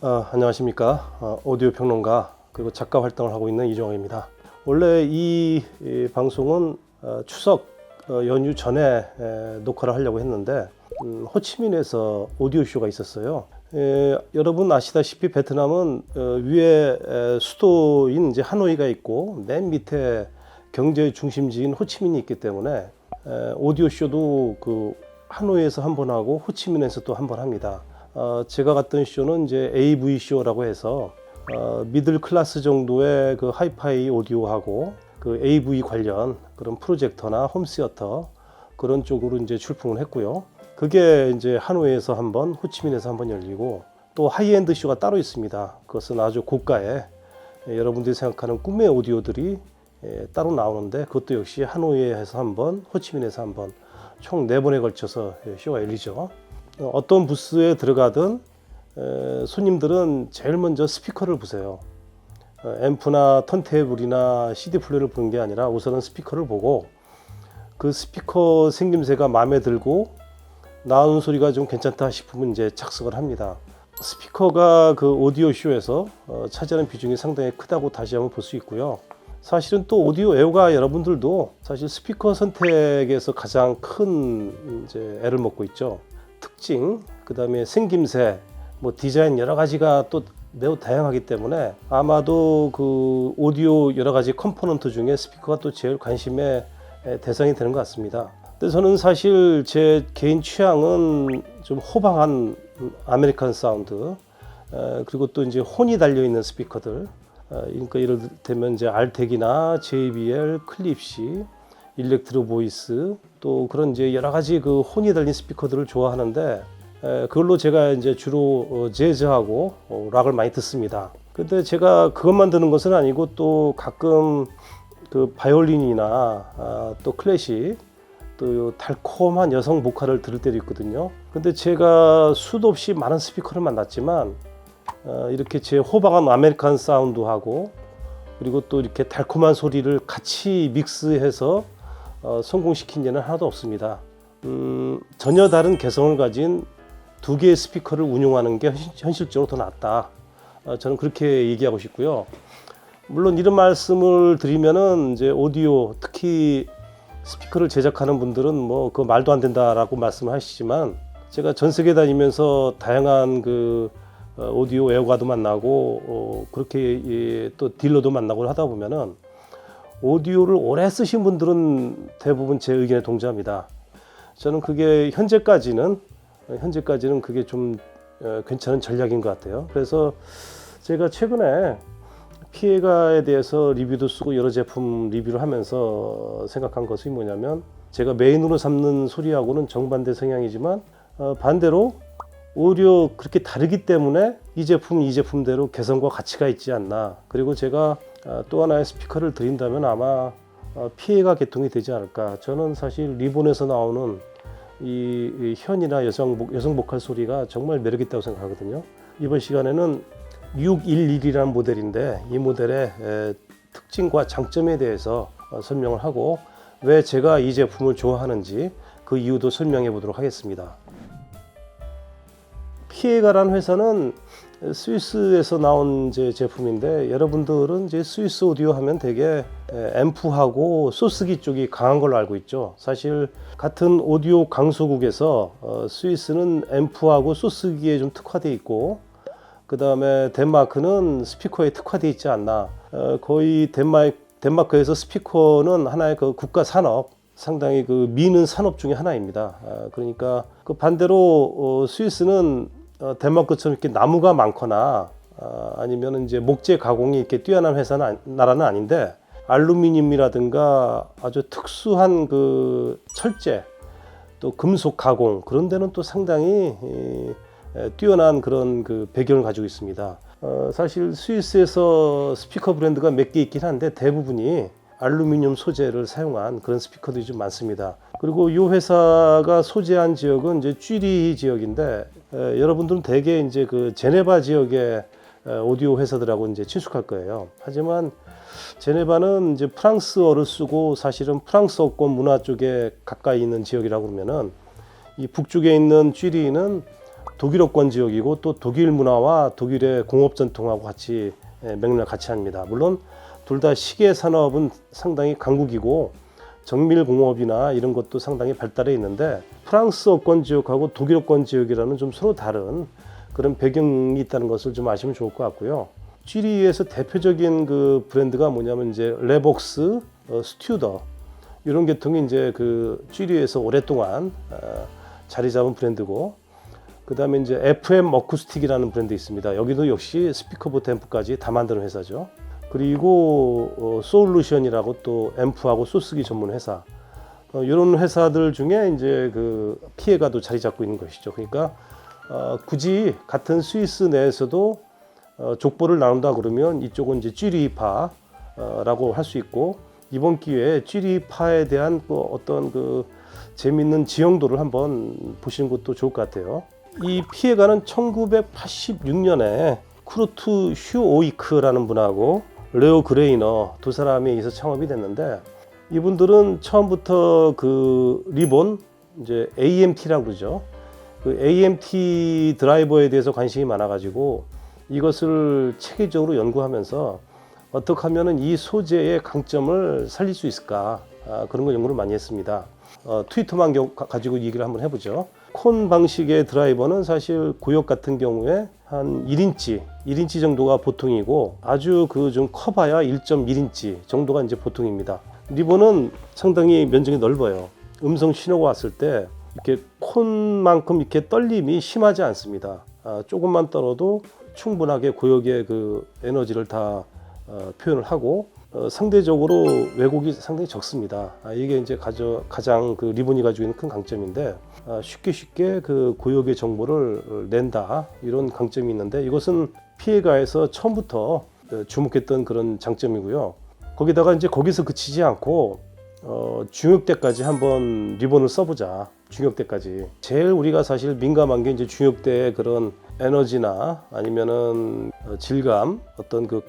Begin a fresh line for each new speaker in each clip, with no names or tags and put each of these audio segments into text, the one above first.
아, 안녕하십니까 어, 오디오 평론가 그리고 작가 활동을 하고 있는 이종호입니다. 원래 이, 이 방송은 어, 추석 어, 연휴 전에 에, 녹화를 하려고 했는데 음, 호치민에서 오디오 쇼가 있었어요. 에, 여러분 아시다시피 베트남은 어, 위에 에, 수도인 이제 하노이가 있고 맨 밑에 경제 중심지인 호치민이 있기 때문에 에, 오디오 쇼도 그 하노이에서 한 번 하고 호치민에서 또 한 번 합니다. 어, 제가 갔던 쇼는 이제 AV 쇼라고 해서 어, 미들 클래스 정도의 그 하이파이 오디오하고 그 AV 관련 그런 프로젝터나 홈시어터 그런 쪽으로 이제 출품을 했고요. 그게 이제 하노이에서 한 번, 호치민에서 한번 열리고 또 하이엔드 쇼가 따로 있습니다. 그것은 아주 고가의 예, 여러분들이 생각하는 꿈의 오디오들이 예, 따로 나오는데 그것도 역시 하노이에서 한 번, 호치민에서 한 번, 총 네 번에 걸쳐서 예, 쇼가 열리죠. 어, 어떤 부스에 들어가든 에, 손님들은 제일 먼저 스피커를 보세요. 어, 앰프나 턴테이블이나 CD 플레이를 보는 게 아니라 우선은 스피커를 보고 그 스피커 생김새가 마음에 들고 나오는 소리가 좀 괜찮다 싶으면 이제 착석을 합니다. 스피커가 그 오디오 쇼에서 어, 차지하는 비중이 상당히 크다고 다시 한번 볼 수 있고요. 사실은 또 오디오 애호가 여러분들도 사실 스피커 선택에서 가장 큰 이제 애를 먹고 있죠. 특징, 그 다음에 생김새, 뭐 디자인 여러 가지가 또 매우 다양하기 때문에 아마도 그 오디오 여러 가지 컴포넌트 중에 스피커가 또 제일 관심의 에, 대상이 되는 것 같습니다. 근데 저는 사실 제 개인 취향은 좀 호방한 아메리칸 사운드 에, 그리고 또 이제 혼이 달려 있는 스피커들 어, 그러니까 예를 들면 이제 알텍이나 JBL, 클립시, 일렉트로 보이스 또 그런 이제 여러 가지 그 혼이 달린 스피커들을 좋아하는데 에, 그걸로 제가 이제 주로 어, 재즈하고 어, 락을 많이 듣습니다. 근데 제가 그것만 듣는 것은 아니고 또 가끔 그 바이올린이나 아, 또 클래식 또 달콤한 여성 보컬을 들을 때도 있거든요. 근데 제가 수도 없이 많은 스피커를 만났지만 어, 이렇게 제 호방한 아메리칸 사운드하고 그리고 또 이렇게 달콤한 소리를 같이 믹스해서 어, 성공시킨 예는 하나도 없습니다. 음, 전혀 다른 개성을 가진 두 개의 스피커를 운용하는 게 현실- 현실적으로 더 낫다. 어, 저는 그렇게 얘기하고 싶고요. 물론 이런 말씀을 드리면은 이제 오디오 특히 스피커를 제작하는 분들은 뭐 그 말도 안 된다라고 말씀하시지만 제가 전 세계 다니면서 다양한 그 어, 오디오 애호가도 만나고 어, 그렇게 예, 또 딜러도 만나고 하다 보면은 오디오를 오래 쓰신 분들은 대부분 제 의견에 동조합니다. 저는 그게 현재까지는 현재까지는 그게 좀 어, 괜찮은 전략인 것 같아요. 그래서 제가 최근에 피해가에 대해서 리뷰도 쓰고 여러 제품 리뷰를 하면서 생각한 것이 뭐냐면 제가 메인으로 삼는 소리하고는 정반대 성향이지만 어, 반대로 오히려 그렇게 다르기 때문에 이 제품은 이 제품대로 개성과 가치가 있지 않나. 그리고 제가 어, 또 하나의 스피커를 드린다면 아마 어, 피해가 개통이 되지 않을까. 저는 사실 리본에서 나오는 이, 이 현이나 여성 복- 여성 보컬 소리가 정말 매력 있다고 생각하거든요. 이번 시간에는 611이라는 모델인데 이 모델의 에, 특징과 장점에 대해서 어, 설명을 하고 왜 제가 이 제품을 좋아하는지 그 이유도 설명해 보도록 하겠습니다. 피에가라는 회사는 스위스에서 나온 이제 제품인데 여러분들은 이제 스위스 오디오 하면 되게 에, 앰프하고 소스기 쪽이 강한 걸로 알고 있죠. 사실 같은 오디오 강소국에서 어, 스위스는 앰프하고 소스기에 좀 특화돼 있고 그 다음에 덴마크는 스피커에 특화돼 있지 않나. 어, 거의 덴마크 덴마크에서 스피커는 하나의 그 국가 산업 상당히 그 미는 산업 중에 하나입니다. 아, 그러니까 그 반대로 어, 스위스는 어, 덴마크처럼 이렇게 나무가 많거나 아, 아니면 이제 목재 가공이 이렇게 뛰어난 회사는 나라는 아닌데 알루미늄이라든가 아주 특수한 그 철제 또 금속 가공 그런 데는 또 상당히 이, 에, 뛰어난 그런 그 배경을 가지고 있습니다. 어, 사실 스위스에서 스피커 브랜드가 몇 개 있긴 한데 대부분이 알루미늄 소재를 사용한 그런 스피커들이 좀 많습니다. 그리고 이 회사가 소재한 지역은 이제 쥐리 지역인데 에, 여러분들은 대개 이제 그 제네바 지역의 에, 오디오 회사들하고 이제 친숙할 거예요. 하지만 제네바는 이제 프랑스어를 쓰고 사실은 프랑스어권 문화 쪽에 가까이 있는 지역이라고 그러면은 이 북쪽에 있는 쥐리는 독일어권 지역이고 또 독일 문화와 독일의 공업 전통하고 같이 예, 맥락을 같이 합니다. 물론 둘 다 시계 산업은 상당히 강국이고 정밀 공업이나 이런 것도 상당히 발달해 있는데 프랑스어권 지역하고 독일어권 지역이라는 좀 서로 다른 그런 배경이 있다는 것을 좀 아시면 좋을 것 같고요. 쥐리에서 대표적인 그 브랜드가 뭐냐면 이제 레복스, 어, 스튜더 이런 계통이 이제 그 쥐리에서 오랫동안 어, 자리 잡은 브랜드고 그 다음에 이제 FM 어쿠스틱이라는 브랜드 있습니다. 여기도 역시 스피커부터 앰프까지 다 만드는 회사죠. 그리고 어, 솔루션이라고 또 앰프하고 소스기 전문 회사 어, 이런 회사들 중에 이제 그 피해가 또 자리 잡고 있는 것이죠. 그러니까 어, 굳이 같은 스위스 내에서도 어, 족보를 나눈다 그러면 이쪽은 이제 쥐리파라고 할 수 있고 이번 기회에 쥐리파에 대한 그 어떤 그 재밌는 지형도를 한번 보시는 것도 좋을 것 같아요. 이 피해가는 1986년에 쿠르트 휴오이크라는 분하고 레오 그레이너 두 사람이 여기서 창업이 됐는데 이분들은 처음부터 그 리본 이제 AMT라고 그러죠. 그 AMT 드라이버에 대해서 관심이 많아가지고 이것을 체계적으로 연구하면서 어떻게 하면은 이 소재의 강점을 살릴 수 있을까 아, 그런 걸 연구를 많이 했습니다. 어, 트위터만 가지고 얘기를 한번 해보죠. 콘 방식의 드라이버는 사실 구역 같은 경우에 한 1인치, 1인치 정도가 보통이고 아주 그 좀 커봐야 1.1인치 정도가 이제 보통입니다. 리본은 상당히 면적이 넓어요. 음성 신호가 왔을 때 이렇게 콘만큼 이렇게 떨림이 심하지 않습니다. 아, 조금만 떨어도 충분하게 고역의 그 에너지를 다 어, 표현을 하고 어, 상대적으로 왜곡이 상당히 적습니다. 아, 이게 이제 가져, 가장 그 리본이 가지고 있는 큰 강점인데 아, 쉽게 쉽게 그 고역의 정보를 어, 낸다 이런 강점이 있는데 이것은 피해가에서 처음부터 어, 주목했던 그런 장점이고요. 거기다가 이제 거기서 그치지 않고 어, 중역 때까지 한번 리본을 써보자. 중역 때까지. 제일 우리가 사실 민감한 게 이제 중역 때의 그런 에너지나 아니면은 어, 질감, 어떤 그 어,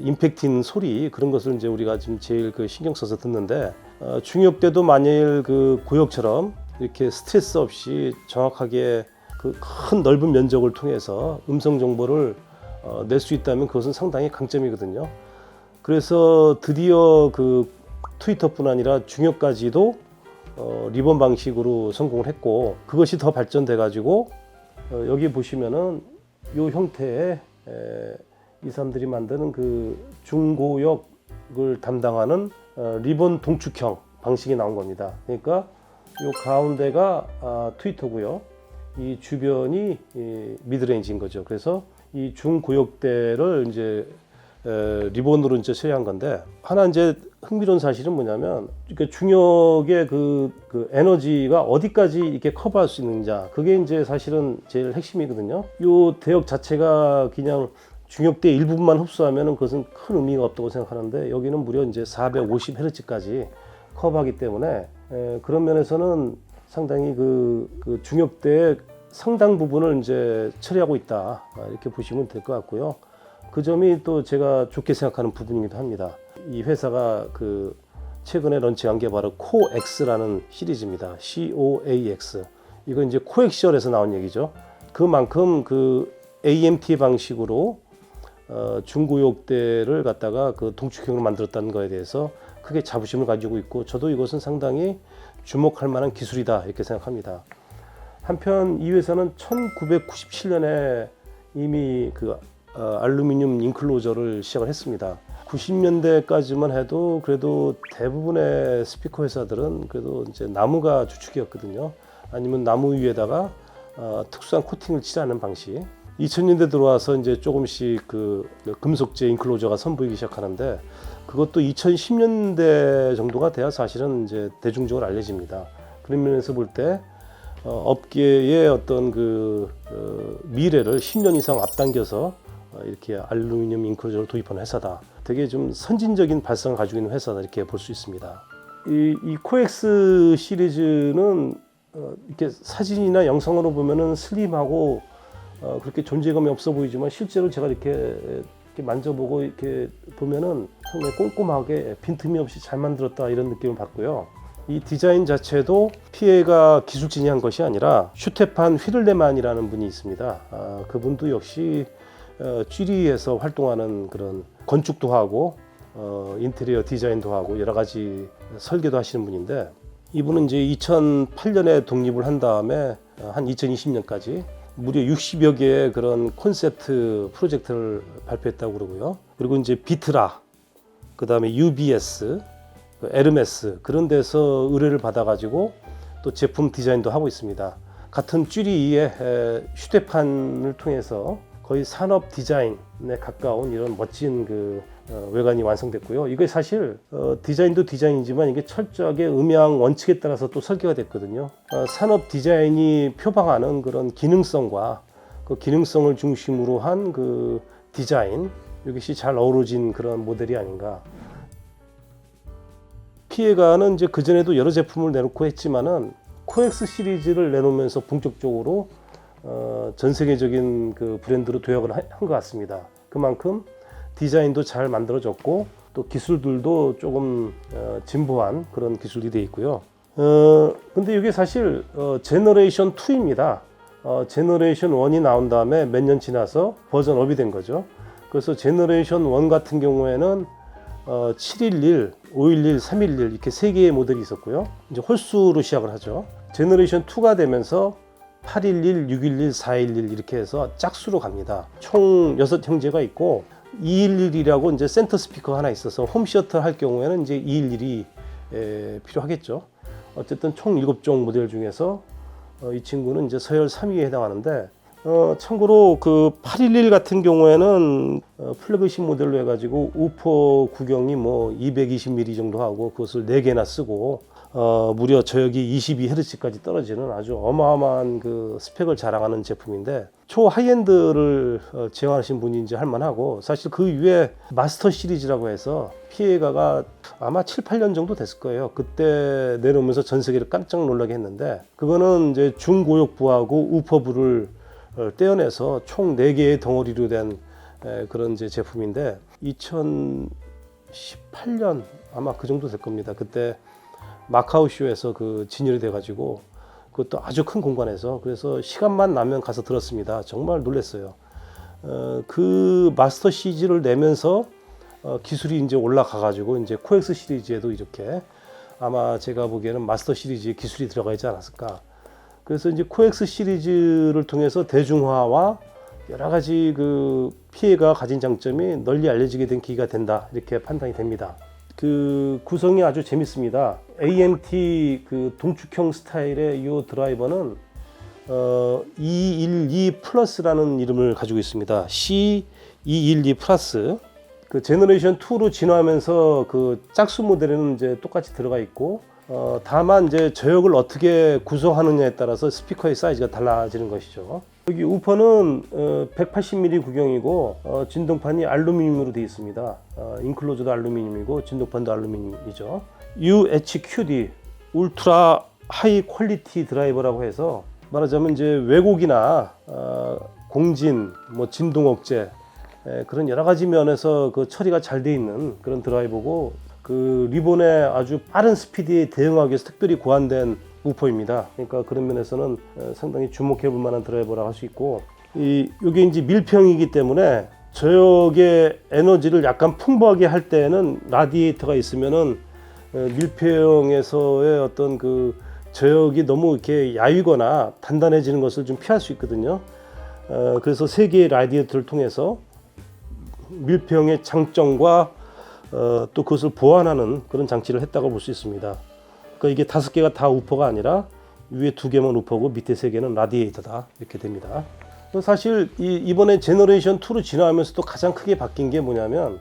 임팩트인 소리 그런 것을 이제 우리가 지금 제일 그 신경 써서 듣는데 어, 중역 때도 만일 그 고역처럼 이렇게 스트레스 없이 정확하게 그 큰 넓은 면적을 통해서 음성 정보를 어, 낼 수 있다면 그것은 상당히 강점이거든요. 그래서 드디어 그 트위터뿐 아니라 중역까지도 어, 리본 방식으로 성공을 했고 그것이 더 발전돼 가지고 어, 여기 보시면은 요 형태의 에, 이 사람들이 만드는 그 중고역을 담당하는 어, 리본 동축형 방식이 나온 겁니다. 그러니까 요 가운데가 아, 트위터고요. 이 주변이 이 미드레인지인 거죠. 그래서 이 중고역대를 이제 에, 리본으로 이제 처리한 건데 하나 이제 흥미로운 사실은 뭐냐면 그 중역의 그, 그 에너지가 어디까지 이렇게 커버할 수 있느냐 그게 이제 사실은 제일 핵심이거든요. 요 대역 자체가 그냥 중역대 일부분만 흡수하면 그것은 큰 의미가 없다고 생각하는데 여기는 무려 이제 450Hz까지 커버하기 때문에 에, 그런 면에서는 상당히 그, 그 중역대의 상당 부분을 이제 처리하고 있다 아, 이렇게 보시면 될 것 같고요. 그 점이 또 제가 좋게 생각하는 부분이기도 합니다. 이 회사가 그 최근에 런칭한 게 바로 코엑스라는 시리즈입니다. COAX. 이건 이제 코엑시얼에서 나온 얘기죠. 그만큼 그 AMT 방식으로 어, 중구역대를 갖다가 그 동축형으로 만들었다는 거에 대해서 크게 자부심을 가지고 있고 저도 이것은 상당히 주목할 만한 기술이다 이렇게 생각합니다. 한편 이 회사는 1997년에 이미 그 어, 알루미늄 인클로저를 시작을 했습니다. 90년대까지만 해도 그래도 대부분의 스피커 회사들은 그래도 이제 나무가 주축이었거든요. 아니면 나무 위에다가 어, 특수한 코팅을 칠하는 방식. 2000년대 들어와서 이제 조금씩 그 금속재 인클로저가 선보이기 시작하는데 그것도 2010년대 정도가 돼야 사실은 이제 대중적으로 알려집니다. 그런 면에서 볼때 어, 업계의 어떤 그 어, 미래를 10년 이상 앞당겨서 어, 이렇게 알루미늄 인클로저를 도입한 회사다. 되게 좀 선진적인 발상을 가지고 있는 회사다 이렇게 볼 수 있습니다. 이, 이 코엑스 시리즈는 어, 이렇게 사진이나 영상으로 보면은 슬림하고 어, 그렇게 존재감이 없어 보이지만 실제로 제가 이렇게, 이렇게 만져보고 이렇게 보면은 상당히 꼼꼼하게 빈틈이 없이 잘 만들었다 이런 느낌을 받고요. 이 디자인 자체도 피해가 기술진이 한 것이 아니라 슈테판 휘들레만이라는 분이 있습니다. 아, 그분도 역시 어, 쥐리에서 활동하는 그런 건축도 하고 어, 인테리어 디자인도 하고 여러 가지 설계도 하시는 분인데 이분은 이제 2008년에 독립을 한 다음에 어, 한 2020년까지 무려 60여 개의 그런 콘셉트 프로젝트를 발표했다고 그러고요. 그리고 이제 비트라, 그 다음에 UBS, 그 에르메스 그런 데서 의뢰를 받아가지고 또 제품 디자인도 하고 있습니다. 같은 쥐리의 에, 휴대판을 통해서 거의 산업 디자인에 가까운 이런 멋진 그 어, 외관이 완성됐고요. 이게 사실 어, 디자인도 디자인이지만 이게 철저하게 음향 원칙에 따라서 또 설계가 됐거든요. 어, 산업 디자인이 표방하는 그런 기능성과 그 기능성을 중심으로 한 그 디자인 이것이 잘 어우러진 그런 모델이 아닌가. 피해가는 이제 그 전에도 여러 제품을 내놓고 했지만은 코엑스 시리즈를 내놓으면서 본격적으로 어, 전 세계적인 그 브랜드로 도약을 한 것 같습니다. 그만큼 디자인도 잘 만들어졌고 또 기술들도 조금 어, 진보한 그런 기술이 되어 있고요. 어, 근데 이게 사실 어, 제너레이션 2입니다. 어, 제너레이션 1이 나온 다음에 몇 년 지나서 버전 업이 된 거죠. 그래서 제너레이션 1 같은 경우에는 어, 711, 511, 311 이렇게 세 개의 모델이 있었고요. 이제 홀수로 시작을 하죠. 제너레이션 2가 되면서 811, 611, 411 이렇게 해서 짝수로 갑니다. 총 6형제가 있고 211이라고 이제 센터 스피커 하나 있어서 홈 시어터 할 경우에는 이제 211이 에, 필요하겠죠. 어쨌든 총 7종 모델 중에서 어, 이 친구는 이제 서열 3위에 해당하는데 어, 참고로 그 811 같은 경우에는 어, 플래그십 모델로 해가지고 우퍼 구경이 뭐 220mm 정도 하고 그것을 4개나 쓰고 어, 무려 저역이 22Hz까지 떨어지는 아주 어마어마한 그 스펙을 자랑하는 제품인데 초 하이엔드를 어, 지향하신 분인지 할만하고 사실 그 위에 마스터 시리즈라고 해서 피해가가 아마 7, 8년 정도 됐을 거예요. 그때 내놓으면서 전 세계를 깜짝 놀라게 했는데 그거는 이제 중고역부하고 우퍼부를 어, 떼어내서 총 4개의 덩어리로 된 에, 그런 이제 제품인데 2018년 아마 그 정도 될 겁니다. 그때 마카오 쇼에서 그 진열이 돼가지고 그것도 아주 큰 공간에서 그래서 시간만 나면 가서 들었습니다. 정말 놀랐어요. 어, 그 마스터 시리즈를 내면서 어, 기술이 이제 올라가가지고 이제 코엑스 시리즈에도 이렇게 아마 제가 보기에는 마스터 시리즈에 기술이 들어가 있지 않았을까. 그래서 이제 코엑스 시리즈를 통해서 대중화와 여러 가지 그 피해가 가진 장점이 널리 알려지게 된 기회가 된다 이렇게 판단이 됩니다. 그 구성이 아주 재밌습니다. AMT 그 동축형 스타일의 이 드라이버는 어, 212 플러스라는 이름을 가지고 있습니다. C212 플러스. 그 제너레이션 2로 진화하면서 그 짝수 모델에는 이제 똑같이 들어가 있고 어, 다만 이제 저역을 어떻게 구성하느냐에 따라서 스피커의 사이즈가 달라지는 것이죠. 여기 우퍼는 어, 180mm 구경이고 어, 진동판이 알루미늄으로 되어 있습니다. 어, 인클로즈도 알루미늄이고 진동판도 알루미늄이죠. UHQD 울트라 하이 퀄리티 드라이버라고 해서 말하자면 이제 왜곡이나 어, 공진, 뭐 진동 억제 에, 그런 여러 가지 면에서 그 처리가 잘 돼 있는 그런 드라이버고 그 리본의 아주 빠른 스피드에 대응하기 위해서 특별히 고안된 우퍼입니다. 그러니까 그런 면에서는 어, 상당히 주목해 볼 만한 드라이버라고 할수 있고 이 이게 이제 밀평이기 때문에 저역의 에너지를 약간 풍부하게 할 때는 라디에이터가 있으면은 어, 밀평에서의 어떤 그 저역이 너무 이렇게 야위거나 단단해지는 것을 좀 피할 수 있거든요. 어, 그래서 세 개의 라디에이터를 통해서 밀평의 장점과 어, 또 그것을 보완하는 그런 장치를 했다고 볼 수 있습니다. 그러니까 이게 다섯 개가 다 우퍼가 아니라 위에 두 개만 우퍼고 밑에 세 개는 라디에이터다 이렇게 됩니다. 사실 이, 이번에 제너레이션 2로 진화하면서도 가장 크게 바뀐 게 뭐냐면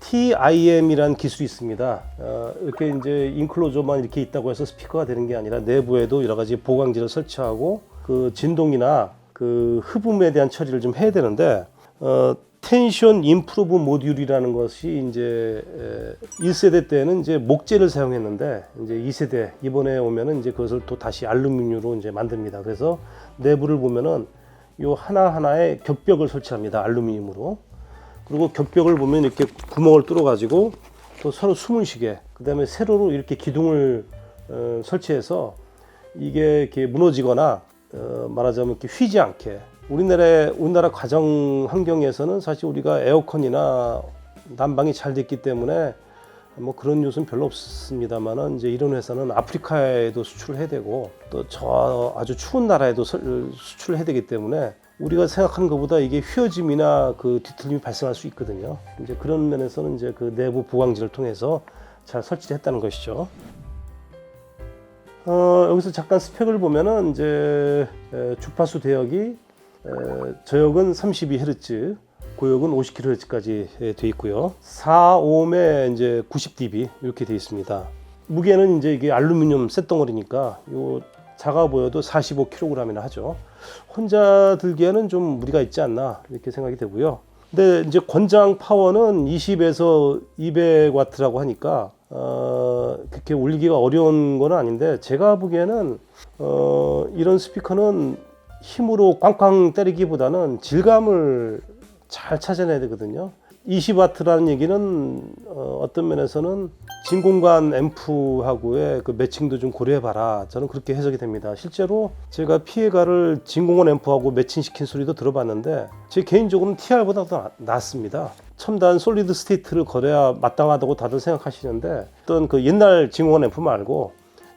TIM이라는 기술이 있습니다. 어, 이렇게 이제 인클로저만 이렇게 있다고 해서 스피커가 되는 게 아니라 내부에도 여러 가지 보강지를 설치하고 그 진동이나 그 흡음에 대한 처리를 좀 해야 되는데 어, 텐션 임프로브 모듈이라는 것이 이제 에, 1세대 때는 이제 목재를 사용했는데 이제 2세대 이번에 오면은 이제 그것을 또 다시 알루미늄으로 이제 만듭니다. 그래서 내부를 보면은 요 하나하나에 격벽을 설치합니다. 알루미늄으로. 그리고 격벽을 보면 이렇게 구멍을 뚫어 가지고 또 서로 숨을 쉬게 그다음에 세로로 이렇게 기둥을 어, 설치해서 이게 이렇게 무너지거나 어, 말하자면 이렇게 휘지 않게 우리나라 우리나라 가정 환경에서는 사실 우리가 에어컨이나 난방이 잘 됐기 때문에 뭐 그런 요소는 별로 없습니다만은 이제 이런 회사는 아프리카에도 수출을 해야 되고 또 저 아주 추운 나라에도 설- 수출을 해야 되기 때문에 우리가 생각하는 것보다 이게 휘어짐이나 그 뒤틀림이 발생할 수 있거든요. 이제 그런 면에서는 이제 그 내부 보강지를 통해서 잘 설치를 했다는 것이죠. 어, 여기서 잠깐 스펙을 보면은 이제 에, 주파수 대역이 에, 저역은 32Hz, 고역은 50kHz까지 돼 있고요. 4옴에 이제 90dB 이렇게 돼 있습니다. 무게는 이제 이게 알루미늄 쇳덩어리니까 요 작아 보여도 45kg이나 하죠. 혼자 들기에는 좀 무리가 있지 않나 이렇게 생각이 되고요. 근데 이제 권장 파워는 20에서 200와트라고 하니까 어, 그렇게 올리기가 어려운 건 아닌데 제가 보기에는 어, 이런 스피커는 힘으로 꽝꽝 때리기보다는 질감을 잘 찾아내야 되거든요. 20와트라는 얘기는 어, 어떤 면에서는 진공관 앰프하고의 그 매칭도 좀 고려해봐라. 저는 그렇게 해석이 됩니다. 실제로 제가 피해가를 진공관 앰프하고 매칭시킨 소리도 들어봤는데 제 개인적으로는 TR보다 더 나- 낫습니다. 첨단 솔리드 스테이트를 걸어야 마땅하다고 다들 생각하시는데 어떤 그 옛날 진공관 앰프 말고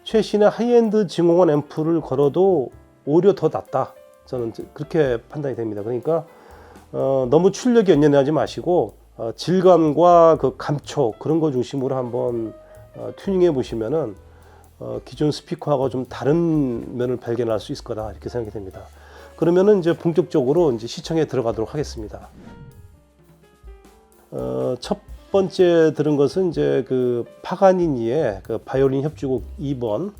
최신의 하이엔드 진공관 앰프를 걸어도 오히려 더 낫다. 저는 그렇게 판단이 됩니다. 그러니까 어, 너무 출력이 연연하지 마시고 어, 질감과 그 감촉 그런 거 중심으로 한번 어, 튜닝해 보시면은 어, 기존 스피커하고 좀 다른 면을 발견할 수 있을 거다 이렇게 생각이 됩니다. 그러면은 이제 본격적으로 이제 시청에 들어가도록 하겠습니다. 어, 첫 번째 들은 것은 이제 그 파가니니의 그 바이올린 협주곡 2번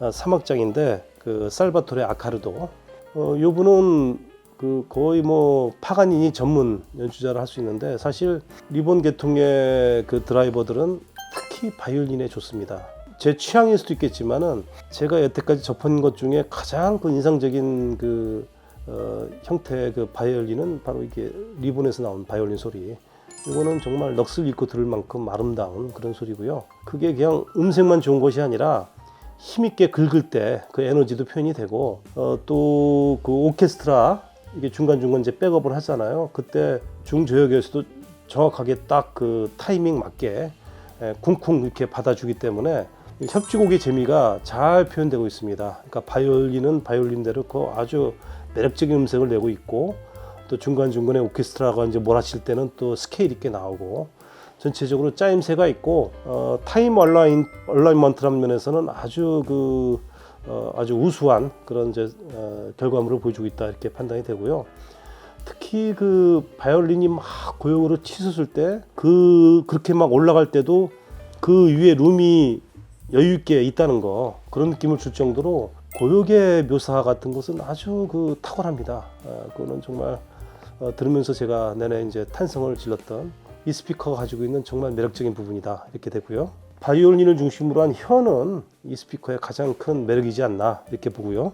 어, 3악장인데 그 살바토레 아카르도 어, 요 분은 그 거의 뭐 파가니니 전문 연주자를 할 수 있는데 사실 리본 계통의 그 드라이버들은 특히 바이올린에 좋습니다. 제 취향일 수도 있겠지만은 제가 여태까지 접한 것 중에 가장 그 인상적인 그 어, 형태의 그 바이올린은 바로 이게 리본에서 나온 바이올린 소리. 이거는 정말 넋을 잃고 들을 만큼 아름다운 그런 소리고요. 그게 그냥 음색만 좋은 것이 아니라 힘있게 긁을 때 그 에너지도 표현이 되고 어, 또 그 오케스트라 이게 중간중간 이제 백업을 하잖아요. 그때 중저역에서도 정확하게 딱 그 타이밍 맞게 에, 쿵쿵 이렇게 받아주기 때문에 이 협주곡의 재미가 잘 표현되고 있습니다. 그러니까 바이올린은 바이올린대로 그 아주 매력적인 음색을 내고 있고 또 중간중간에 오케스트라가 이제 몰아칠 때는 또 스케일 있게 나오고 전체적으로 짜임새가 있고 어, 타임 얼라인 얼라인먼트라는 면에서는 아주 그 어, 아주 우수한 그런 이제 어, 결과물을 보여주고 있다 이렇게 판단이 되고요. 특히 그 바이올린이 막 고역으로 치솟을 때 그 그렇게 막 올라갈 때도 그 위에 룸이 여유 있게 있다는 거 그런 느낌을 줄 정도로 고역의 묘사 같은 것은 아주 그 탁월합니다. 어, 그거는 정말 어, 들으면서 제가 내내 이제 탄성을 질렀던 이 스피커가 가지고 있는 정말 매력적인 부분이다 이렇게 되고요. 바이올린을 중심으로 한 혀는 이 스피커의 가장 큰 매력이지 않나 이렇게 보고요.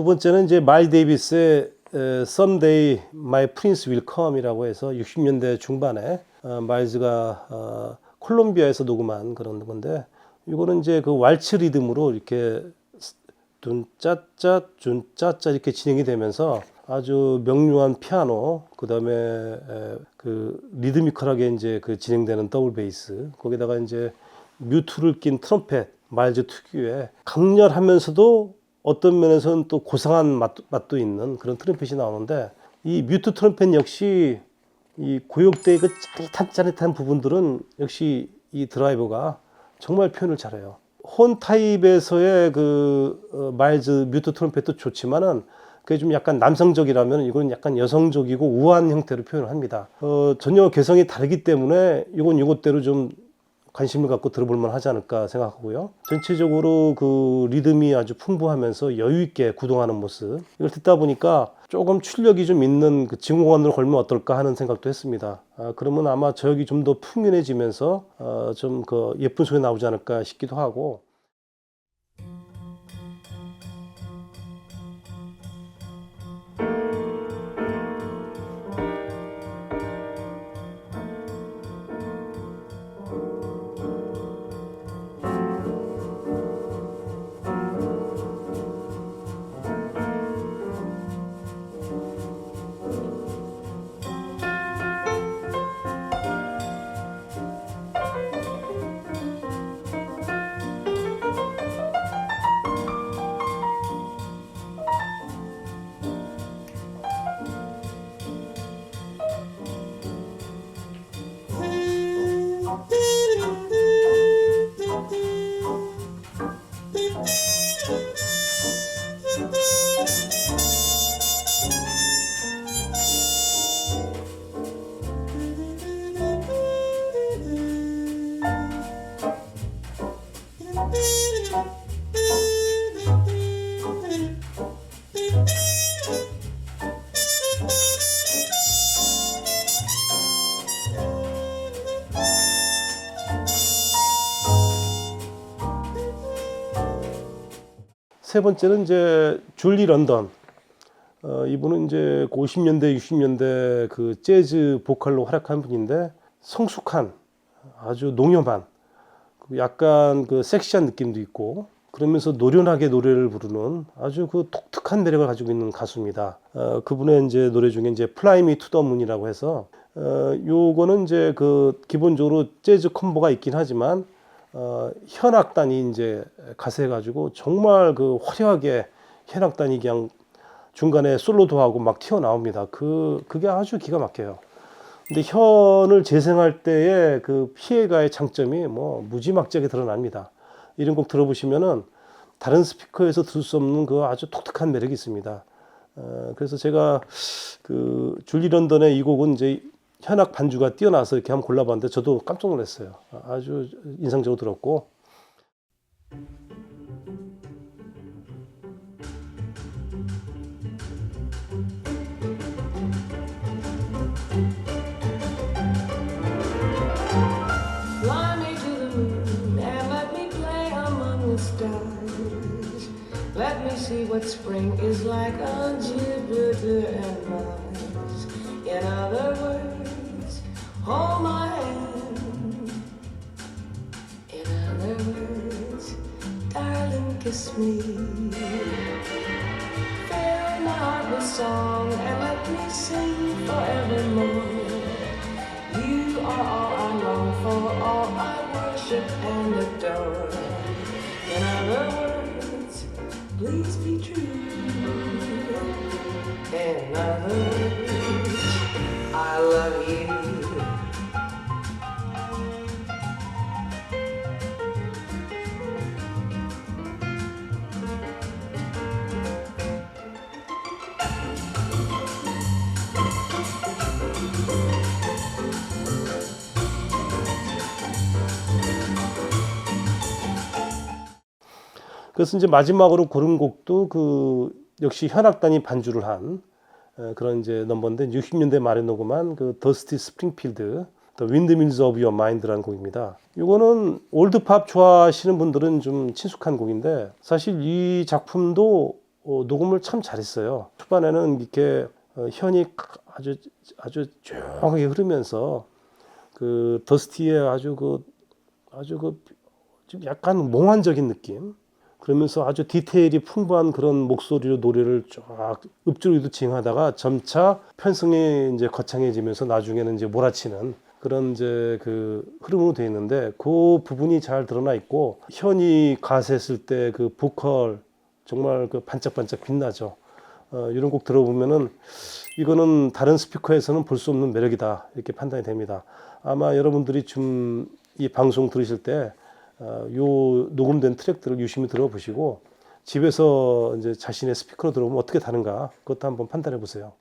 두 번째는 이제 마일 데이비스의 에, Someday My Prince Will Come이라고 해서 60년대 중반에 어, 마일즈가 어, 콜롬비아에서 녹음한 그런 건데 이거는 이제 그 왈츠 리듬으로 이렇게 둔짜짜 둔짜짜 이렇게 진행이 되면서 아주 명료한 피아노 그다음에 에, 그 리드미컬하게 이제 그 진행되는 더블 베이스 거기다가 이제 뮤트를 낀 트럼펫 마일즈 특유의 강렬하면서도 어떤 면에서는 또 고상한 맛, 맛도 있는 그런 트럼펫이 나오는데 이 뮤트 트럼펫 역시 이 고역대의 그 짜릿한 짜릿한 부분들은 역시 이 드라이버가 정말 표현을 잘해요. 혼 타입에서의 그 어, 마일즈 뮤트 트럼펫도 좋지만은 그게 좀 약간 남성적이라면 이건 약간 여성적이고 우아한 형태로 표현을 합니다. 어, 전혀 개성이 다르기 때문에 이건 이것대로 좀 관심을 갖고 들어볼 만 하지 않을까 생각하고요. 전체적으로 그 리듬이 아주 풍부하면서 여유 있게 구동하는 모습. 이걸 듣다 보니까 조금 출력이 좀 있는 그 진공관으로 걸면 어떨까 하는 생각도 했습니다. 아, 그러면 아마 저역이 좀 더 풍연해지면서 어, 좀그 예쁜 소리 나오지 않을까 싶기도 하고. Thank you. 세 번째는 이제 줄리 런던. 어, 이분은 이제 50년대, 60년대 그 재즈 보컬로 활약한 분인데 성숙한 아주 농염한 그 약간 그 섹시한 느낌도 있고 그러면서 노련하게 노래를 부르는 아주 그 독특한 매력을 가지고 있는 가수입니다. 어, 그분의 이제 노래 중에 이제 플라이 미 투 더 문이라고 해서 어, 요거는 이제 그 기본적으로 재즈 콤보가 있긴 하지만 어, 현악단이 이제 가세 가지고 정말 그 화려하게 현악단이 그냥 중간에 솔로도 하고 막 튀어나옵니다. 그 그게 아주 기가 막혀요. 근데 현을 재생할 때의 그 피해가의 장점이 뭐 무지막지하게 드러납니다. 이런 곡 들어보시면은 다른 스피커에서 들을 수 없는 그 아주 독특한 매력이 있습니다. 어, 그래서 제가 그 줄리 런던의 이 곡은 이제 현악 반주가 뛰어나서 이렇게 한번 골라봤는데 저도 깜짝 놀랐어요. 아주 인상적으로 들었고
hold my hand. In other words, darling, kiss me. Fill my heart with song and let me sing forevermore. You are all I long for, all I worship and adore. In other words, please be true. In other words,
그래서 이제 마지막으로 고른 곡도 그 역시 현악단이 반주를 한 에, 그런 이제 넘버인데 60년대 말에 녹음한 그 더스티 스프링필드 The Windmills of Your Mind라는 곡입니다. 이거는 올드팝 좋아하시는 분들은 좀 친숙한 곡인데 사실 이 작품도 어, 녹음을 참 잘했어요. 초반에는 이렇게 어, 현이 아주 아주 조용하게 흐르면서 그 더스티의 아주 그 아주 그 좀 약간 몽환적인 느낌. 그러면서 아주 디테일이 풍부한 그런 목소리로 노래를 쫙 읍조리도 징하다가 점차 편성이 이제 거창해지면서 나중에는 이제 몰아치는 그런 이제 그 흐름으로 되어 있는데 그 부분이 잘 드러나 있고 현이 가세했을 때 그 보컬 정말 그 반짝반짝 빛나죠. 어, 이런 곡 들어보면은 이거는 다른 스피커에서는 볼 수 없는 매력이다 이렇게 판단이 됩니다. 아마 여러분들이 좀 이 방송 들으실 때 어, 요 녹음된 트랙들을 유심히 들어보시고 집에서 이제 자신의 스피커로 들어보면 어떻게 다른가 그것도 한번 판단해 보세요.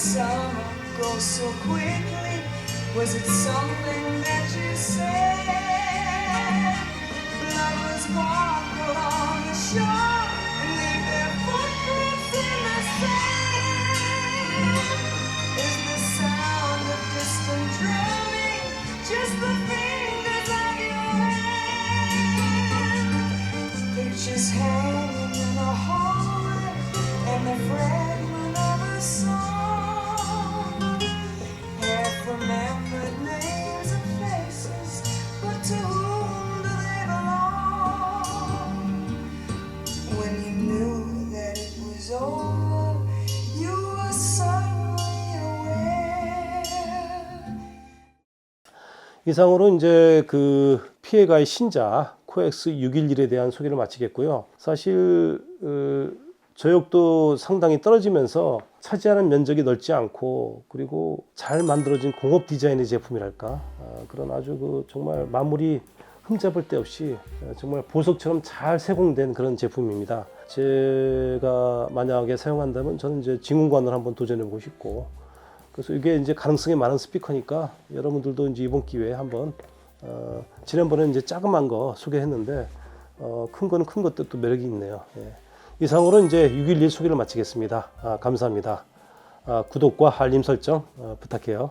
Summer go so quickly? Was it something that you said? Lovers walk along
이상으로 이제 그 피해가의 신자 코엑스 611에 대한 소개를 마치겠고요. 사실 어, 저역도 상당히 떨어지면서 차지하는 면적이 넓지 않고 그리고 잘 만들어진 공업 디자인의 제품이랄까 아, 그런 아주 그 정말 마무리 흠잡을 데 없이 어, 정말 보석처럼 잘 세공된 그런 제품입니다. 제가 만약에 사용한다면 저는 이제 진공관을 한번 도전해 보고 싶고 그래서 이게 이제 가능성이 많은 스피커니까 여러분들도 이제 이번 기회에 한번 어, 지난번에 이제 자그만 거 소개했는데 어, 큰 거는 큰 것도 또 매력이 있네요. 예. 이상으로 이제 611 소개를 마치겠습니다. 아, 감사합니다. 아, 구독과 알림 설정 어, 부탁해요.